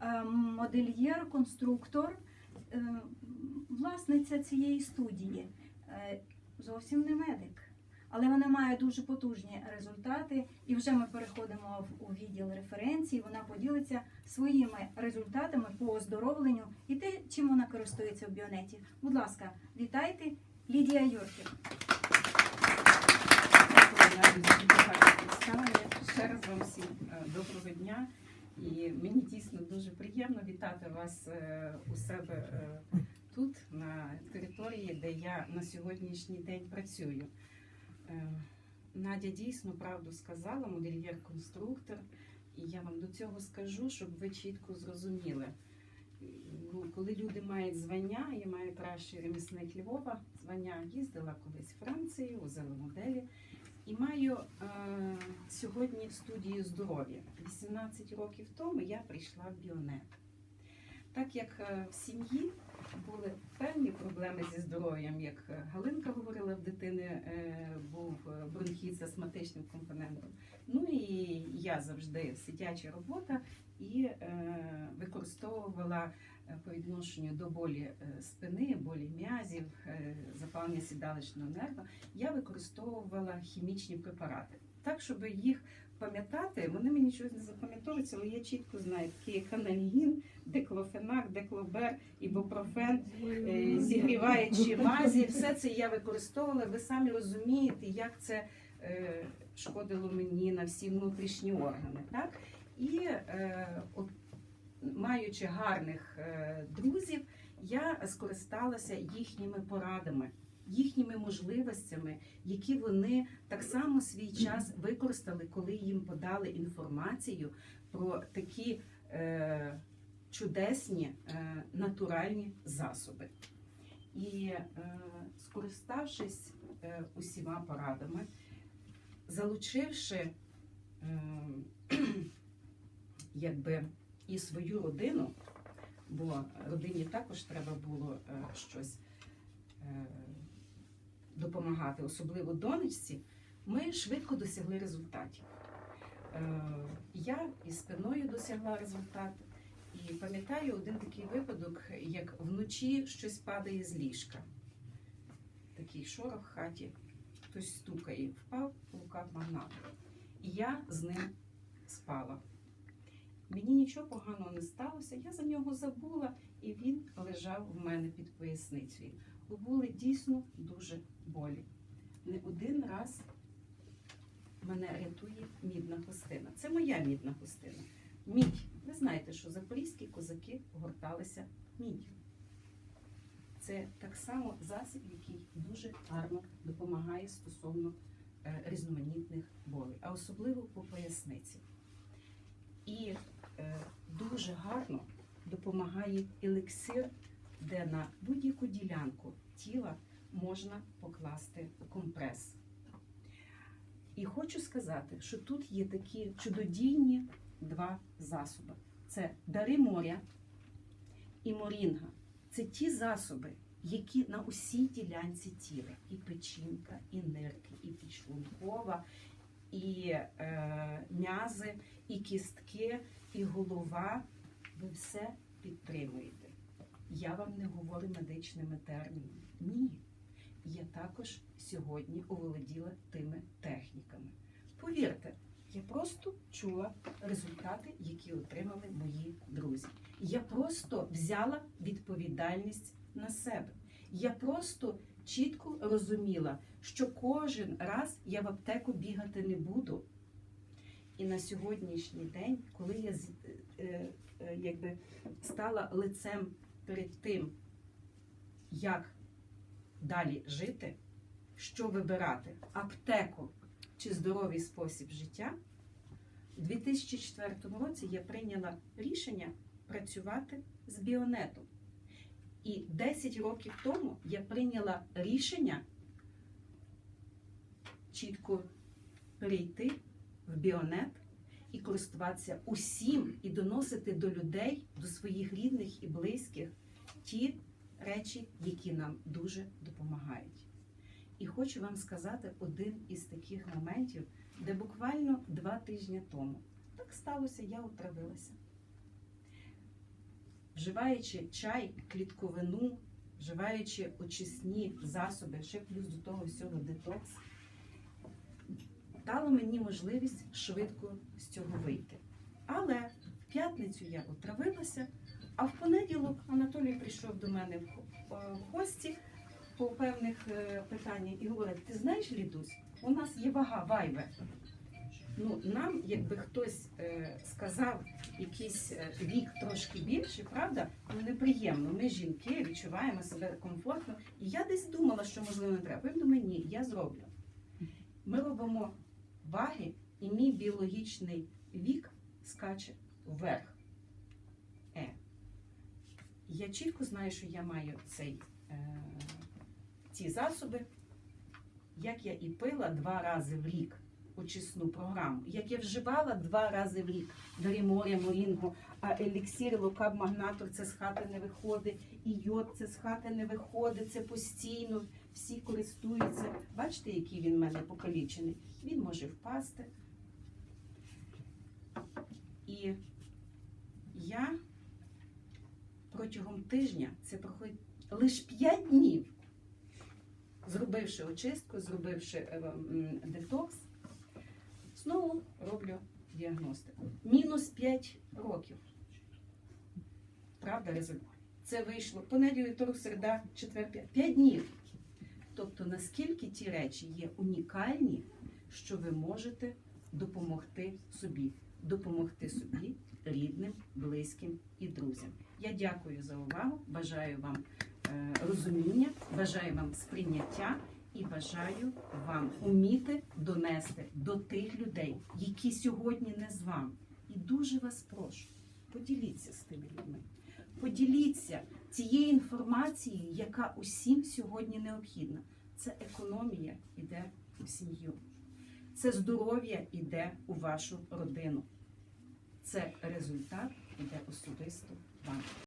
е, модельєр, конструктор, е, власниця цієї студії. Е, Зовсім не медик. Але вона має дуже потужні результати, і вже ми переходимо у відділ референції. Вона поділиться своїми результатами по оздоровленню і те, чим вона користується в біонеті. Будь ласка, вітайте, Лідія Юрків. Ще раз вам всім е, доброго дня. І мені дійсно дуже приємно вітати вас е, у себе е, тут, на території, де я на сьогоднішній день працюю. Е, Надя дійсно правду сказала, модельєр-конструктор. І я вам до цього скажу, щоб ви чітко зрозуміли. Ну, коли люди мають звання, я маю кращий ремісник Львова, звання їздила колись в Францію, возила моделі. І маю е, сьогодні студію здоров'я. 18 років тому я прийшла в Біонет. Так як е, в сім'ї були певні проблеми зі здоров'ям, як Галинка говорила, в дитини е, був е, бронхіт з астматичним компонентом. Ну і я завжди сидяча робота і е, використовувала по відношенню до болі спини, болі м'язів, запалення сідалищного нерва я використовувала хімічні препарати. Так, щоб їх пам'ятати, вони мені щось не запам'ятовуються, але я чітко знаю, такі як анальгін, деклофенак, деклобер, ібупрофен, е, зігріваючі мазі. Все це я використовувала. Ви самі розумієте, як це е, шкодило мені на всі внутрішні органи. Так? І е, от, маючи гарних друзів, я скористалася їхніми порадами, їхніми можливостями, які вони так само свій час використали, коли їм подали інформацію про такі е, чудесні е, натуральні засоби. І е, скориставшись е, усіма порадами, залучивши е, якби і свою родину, бо родині також треба було е, щось е, допомагати, особливо донечці, ми швидко досягли результатів. Е, Я і спиною досягла результату. І пам'ятаю один такий випадок, як вночі щось падає з ліжка. Такий шорох в хаті, хтось стукає, впав в рукав магната. І я з ним спала. Мені нічого поганого не сталося, я за нього забула, і він лежав в мене під поясницею. Бо були дійсно дуже болі. Не один раз мене рятує мідна хустина. Це моя мідна хустина. Мідь. Ви знаєте, що запорізькі козаки горталися міддю. Це так само засіб, який дуже гарно допомагає стосовно е, різноманітних болей, а особливо по поясниці. І е, дуже гарно допомагає елексир, де на будь-яку ділянку тіла можна покласти компрес. І хочу сказати, що тут є такі чудодійні два засоби: це дари моря і морінга. Це ті засоби, які на усій ділянці тіла, і печінка, і нирки, і підшлункова, і е, м'язи, і кістки, і голова. Ви все підтримуєте. Я вам не говорю медичними термінами. Ні. Я також сьогодні оволоділа тими техніками. Повірте, я просто чула результати, які отримали мої друзі. Я просто взяла відповідальність на себе. Я просто чітко розуміла, що кожен раз я в аптеку бігати не буду. І на сьогоднішній день, коли я е, е, якби стала лицем перед тим, як далі жити, що вибирати аптеку чи здоровий спосіб життя, у 2004 році я прийняла рішення працювати з біонетом. І 10 років тому я прийняла рішення чітко перейти в біонет і користуватися усім і доносити до людей, до своїх рідних і близьких ті речі, які нам дуже допомагають. І хочу вам сказати один із таких моментів, де буквально два тижні тому так сталося, я отравилася. вживаючи чай, клітковину, вживаючи очисні засоби, ще плюс до того всього детокс, дало мені можливість швидко з цього вийти. Але в п'ятницю я отравилася, а в понеділок Анатолій прийшов до мене в е, гості по певних е, питаннях і говорить: ти знаєш, Лідусь, у нас є вага вайве. Ну, нам, якби хтось е, сказав якийсь е, вік трошки більше, правда, ну неприємно. Ми жінки відчуваємо себе комфортно. І я десь думала, що можливо не треба. Він думає, ні, я зроблю. Ми робимо ваги, і мій біологічний вік скаче вверх. Я чітко знаю, що я маю цей, е, ці засоби, як я і пила два рази в рік очисну програму, як я вживала два рази в рік Даріморя, Морінго, а еліксір, локаб, магнатор це з хати не виходить, і йод це з хати не виходить, це постійно, всі користуються. Бачите, який він в мене покалічений? Він може впасти. І я протягом тижня це проходить лише 5 днів, зробивши очистку, зробивши е, детокс, знову роблю діагностику. Мінус 5 років. Правда, результат? Це вийшло понеділок, вівторок, середа, четвер, п'ять. П'ять днів. Тобто, наскільки ті речі є унікальні, що ви можете допомогти собі, допомогти собі, рідним, близьким і друзям. Я дякую за увагу, бажаю вам е, розуміння, бажаю вам сприйняття і бажаю вам уміти донести до тих людей, які сьогодні не з вами. І дуже вас прошу, поділіться з тими людьми. Поділіться цією інформацією, яка усім сьогодні необхідна. Це економія йде в сім'ю, це здоров'я йде у вашу родину. Це результат іде особисто вам.